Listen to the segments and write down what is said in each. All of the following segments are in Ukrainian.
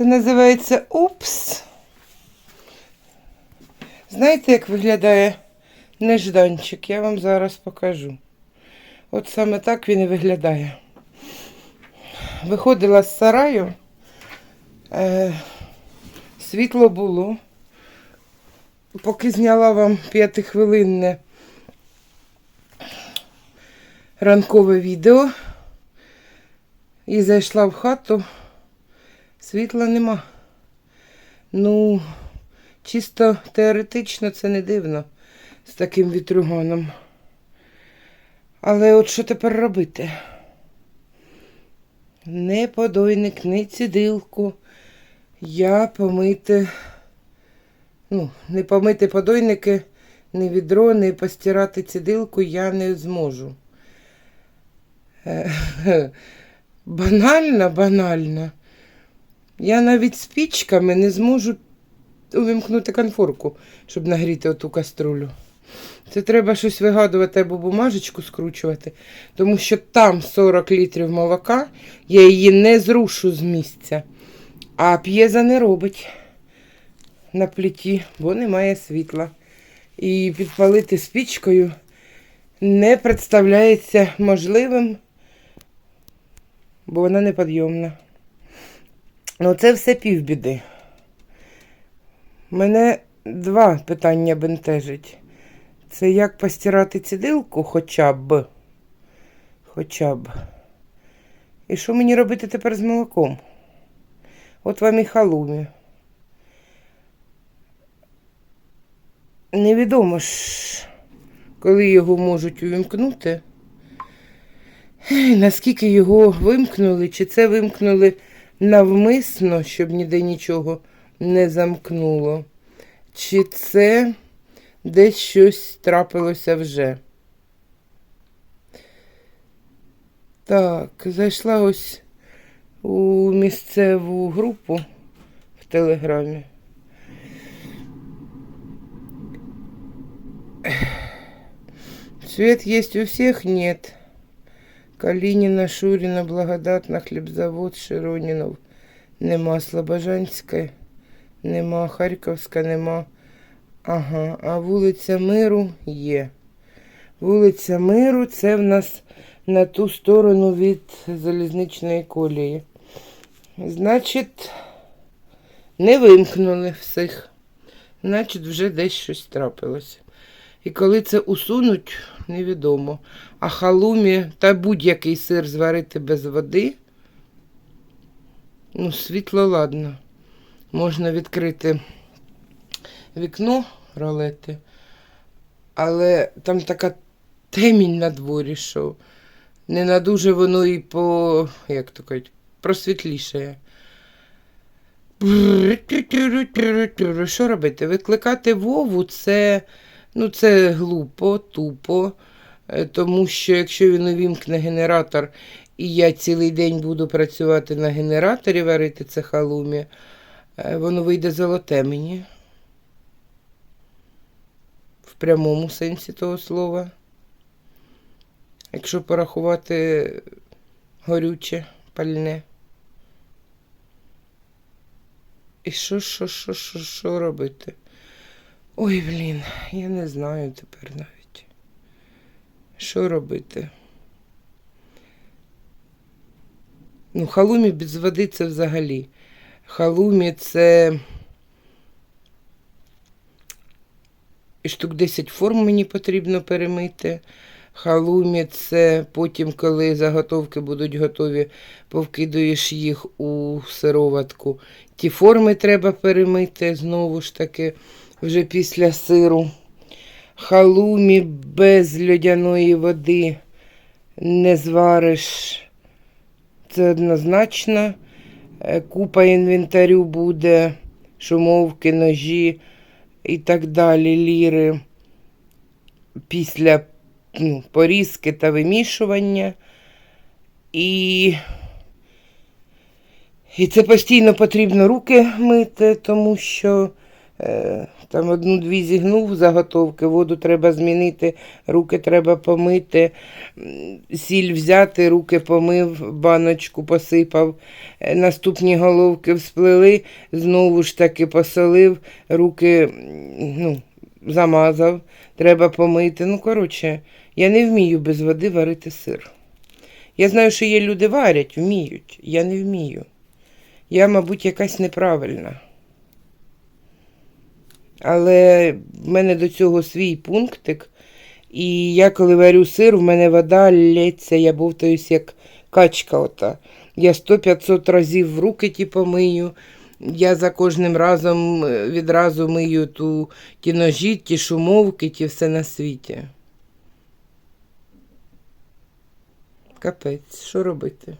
Це називається упс. Знаєте, як виглядає нежданчик? Я вам зараз покажу. От саме так він і виглядає. Виходила з сараю, е, світло було. Поки зняла вам п'ятихвилинне ранкове відео і зайшла в хату, світла нема. Ну, чисто теоретично це не дивно з таким вітруганом. Але от що тепер робити? Не подойник, не цідилку. Я помити, ну, не помити подойники, не відро, не постирати цідилку я не зможу. Е, Банально, банально. Я навіть спічками не зможу увімкнути конфорку, щоб нагріти оту каструлю. Це треба щось вигадувати або бумажечку скручувати, тому що там 40 літрів молока, я її не зрушу з місця. А п'єза не робить на плиті, бо немає світла. І підпалити спічкою не представляється можливим, бо вона неподйомна. Ну, це все півбіди. Мене два питання бентежить. Це як постирати цідилку хоча б. Хоча б. І що мені робити тепер з молоком? От вам і халумі. Невідомо ж, коли його можуть увімкнути. Наскільки його вимкнули, чи це вимкнули навмисно, щоб ніде нічого не замкнуло, чи це десь щось трапилося вже. Так, зайшла ось у місцеву групу в Телеграмі. Свет есть у всех? Нет. Калинина, Шурина, Благодатна, Хлібзавод, Широнінов. Нема Слобожанська, нема Харківська, нема. Ага, а вулиця Миру є. Вулиця Миру це в нас на ту сторону від залізничної колії. Значить, не вимкнули всіх. Значить, вже десь щось трапилося. І коли це усунуть, невідомо. А халумі та будь-який сир зварити без води. Ну, світло ладно. Можна відкрити вікно ролети, але там така темінь на дворі, що не на дуже воно і по, як то кажуть, просвітлішає. Що робити? Викликати Вову це, ну, це глупо, тупо, тому що якщо він увімкне генератор, і я цілий день буду працювати на генераторі, варити це халумі, воно вийде золоте мені. В прямому сенсі того слова. Якщо порахувати горюче, пальне. І що, що, що, що, що робити? Ой, блін, я не знаю тепер навіть. Що робити? Ну, халумі без води це взагалі. Халумі це. І штук 10 форм мені потрібно перемити. Халумі це потім, коли заготовки будуть готові, повкидуєш їх у сироватку. Ті форми треба перемити знову ж таки, вже після сиру. Халумі без льодяної води не звариш. Це однозначно. Е, Купа інвентарю буде, шумовки, ножі і так далі, ліри після порізки та вимішування. І І це постійно потрібно руки мити, тому що е, там одну-дві зігнув заготовки, воду треба змінити, руки треба помити, сіль взяти, руки помив, баночку посипав, е, наступні головки всплили, знову ж таки посолив, руки ну, замазав, треба помити. Ну, коротше, я не вмію без води варити сир. Я знаю, що є люди варять, вміють. Я не вмію. Я, мабуть, якась неправильна. Але в мене до цього свій пунктик. І я, коли варю сир, в мене вода лється, я бовтаюсь як качка ота. Я 100-500 разів в руки ті помию. Я за кожним разом е, відразу мию ту, ті ножі, ті шумовки, ті все на світі. Капець, що робити?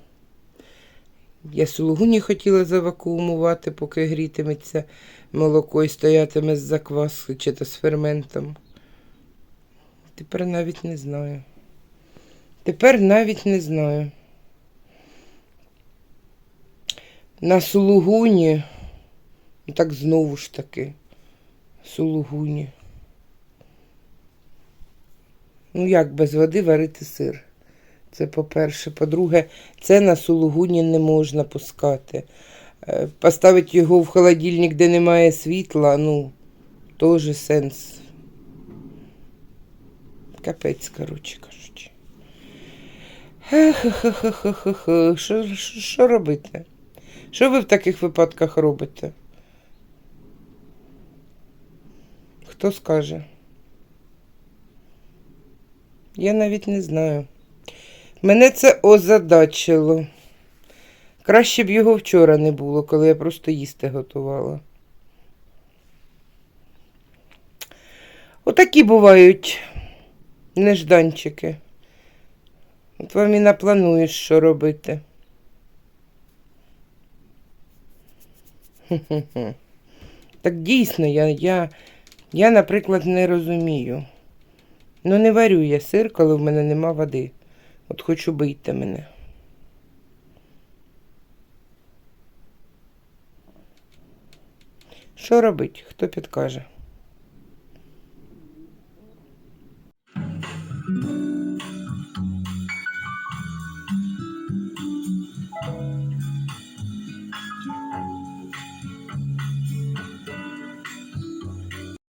Я сулугуні хотіла завакуумувати, поки грітиметься молоко і стоятиме з закваски чи то з ферментом. Тепер навіть не знаю. Тепер навіть не знаю. На сулугуні, ну, так знову ж таки, сулугуні. Ну як без води варити сир? Це по-перше. По-друге, це на сулугуні не можна пускати. Е, Поставити його в холодильник, де немає світла, ну, теж сенс. Капець, коротше кажучи. Що, що робити? Що ви в таких випадках робите? Хто скаже? Я навіть не знаю. Мене це озадачило. Краще б його вчора не було, коли я просто їсти готувала. Отакі бувають нежданчики. От вам і наплануєш, що робити. Так дійсно, я, я, я, наприклад, не розумію. Ну, не варю я сир, коли в мене нема води. От хочу бийте мене. Що робить? Хто підкаже?